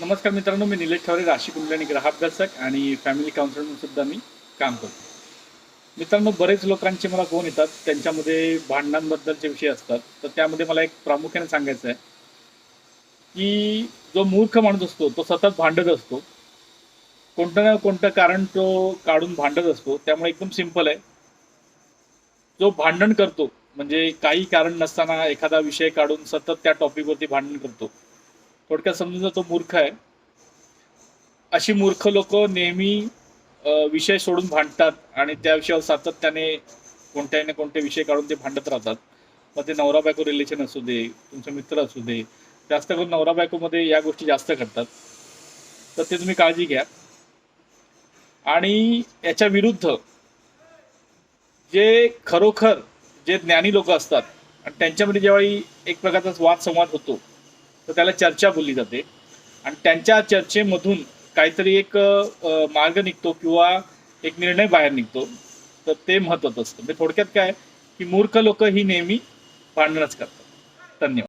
नमस्कार मित्रांनो मी निलेश ठवरे राशी कुंडली आणि आणि फॅमिली काउन्सिलर म्हणून सुद्धा मी काम करतो. मित्रांनो बरेच लोकांचे मला फोन येतात. त्यांच्यामध्ये भांडणांबद्दलचे विषय असतात. तर त्यामध्ये मला एक प्रामुख्याने सांगायचं आहे की जो मूर्ख माणूस असतो तो सतत भांडत असतो. कोणतं ना कोणतं कारण तो काढून भांडत असतो. त्यामुळे एकदम सिंपल आहे. जो भांडण करतो म्हणजे काही कारण नसताना एखादा विषय काढून सतत त्या टॉपिकवरती भांडण करतो. थोडक्यात समजून तो मूर्ख आहे. अशी मूर्ख लोक नेहमी विषय सोडून भांडतात आणि त्या विषयावर सातत्याने कोणत्याही ना कोणते विषय काढून ते भांडत राहतात. मग ते नवरा बायको रिलेशन असू दे तुमचे मित्र असू दे जास्त करून नवरा बायकोमध्ये या गोष्टी जास्त घडतात. तर ते तुम्ही काळजी घ्या. आणि याच्या विरुद्ध जे खरोखर जे ज्ञानी लोक असतात आणि त्यांच्यामध्ये ज्यावेळी एक प्रकारचा वाद संवाद होतो तर त्याला चर्चा बोलली जाते. आणि त्यांच्या चर्चेमधून काहीतरी एक मार्ग निघतो किंवा एक निर्णय बाहेर निघतो. तर ते महत्वाचं असतं. म्हणजे थोडक्यात काय की मूर्ख लोक ही नेहमी भांडणच करतात. धन्यवाद.